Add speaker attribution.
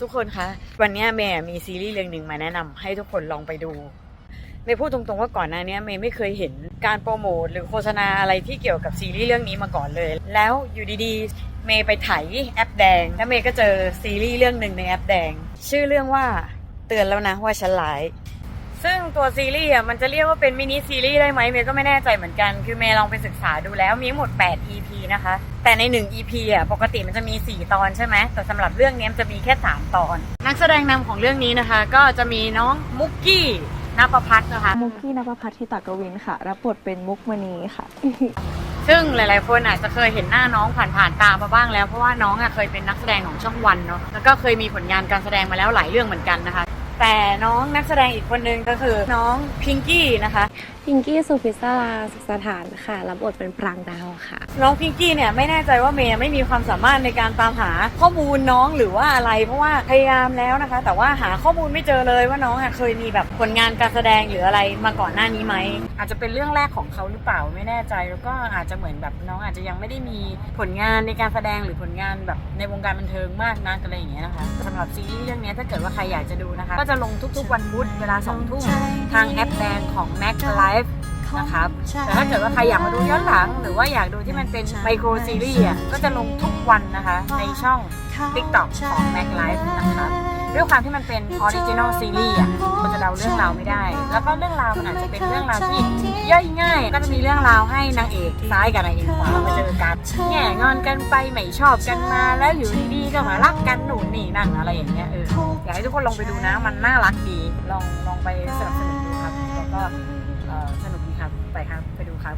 Speaker 1: ทุกคนคะ วันนี้เมย์มีซีรีส์เรื่องหนึ่งมาแนะนำให้ทุกคนลองไปดู เมย์พูดตรงๆว่าก่อนหน้านี้เมย์ไม่เคยเห็นการโปรโมทหรือโฆษณาอะไรที่เกี่ยวกับซีรีส์เรื่องนี้มาก่อนเลย แล้วอยู่ดีๆ เมย์ไปไถแอปแดง แล้วเมย์ก็เจอซีรีส์เรื่องหนึ่งในแอปแดง ชื่อเรื่องว่าเตือนแล้วนะว่าฉันร้าย ซึ่งตัวซีรีส์อะมันจะเรียกว่าเป็นมินิซีรีส์ได้ไหมเมย์ก็ไม่แน่ใจเหมือนกัน คือเมย์ลองไปศึกษาดูแล้วมีทั้งหมด 8 EP นะคะ แต่ใน 1 EP อะปกติมันจะมี 4 ตอนใช่ไหมแต่สำหรับเรื่องนี้มันจะมีแค่ 3 ตอน นักแสดงนำของเรื่องนี้นะคะ ก็จะมีน้องมุกกี้นภพัฒน์นะคะ
Speaker 2: มุกกี้นภพัฒน์ทิตากวินค่ะ รับบทเป็นมุกมณีค่ะ
Speaker 1: ซึ่งหลาย ๆ คนอาจจะเคยเห็นหน้าน้องผ่านๆตามาบ้างแล้วเพราะว่าน้องอะเคยเป็นนักแสดงของช่องวันเนาะแล้วก็เคยมีผลงานการแสดงมาแล้วหลายเรื่องเหมือนกันนะคะ แต่น้องนักแสดงอีกคนนึงก็คือน้องพิงกี้นะคะ
Speaker 3: พิงกี้สุพิศราสุขสถานค่ะ รับบทเป็นปรางดาวค่ะ
Speaker 1: น้องพิงกี้เนี่ยไม่แน่ใจว่าเมย์ไม่มีความสามารถในการตามหาข้อมูลน้องหรือว่าอะไร เพราะว่าพยายามแล้วนะคะ แต่ว่าหาข้อมูลไม่เจอเลยว่าน้องอะเคยมีแบบผลงานการแสดงหรืออะไรมาก่อนหน้านี้ไหมอาจจะเป็นเรื่องแรกของเขาหรือเปล่าไม่แน่ใจแล้วก็อาจจะเหมือนแบบน้องอาจจะยังไม่ได้มีผลงานในการแสดงหรือผลงานแบบในวงการบันเทิงมากนักอะไรอย่างเงี้ยนะคะสำหรับซีรีส์เรื่องนี้ถ้าเกิดว่าใครอยากจะดูนะคะ ก็จะลงทุกๆวันพุธเวลาสองทุ่มทางแอปแดงของ Mac Life นะครับแต่ถ้าเกิดว่าใครอยากมาดูย้อนหลัง หรือว่าอยากดูที่มันเป็นไมโครซีรีส์อะก็จะลงทุกวันนะคะ ในช่อง TikTok ของ Mac Life นะครับ ด้วยความที่มันเป็นออริจินอลซีรีส์อะมันจะเดาเรื่องราวไม่ได้ แล้วก็เรื่องราวมันอาจจะเป็นเรื่องราวที่ย่อยง่าย ก็จะมีเรื่องราวให้นางเอกซ้ายกับนางเอกขวามาเจอกันแง่งอนกันไปไม่ชอบกันมาแล้วอยู่ดีๆก็มารักกันหนุนนี่นั่นอะไรอย่างเงี้ยเอออยากให้ทุกคนลองไปดูนะ มันน่ารักดีลองลองไปสนับสนุนดูครับแล้วก็สนุกดีครับไปครับไปดูครับ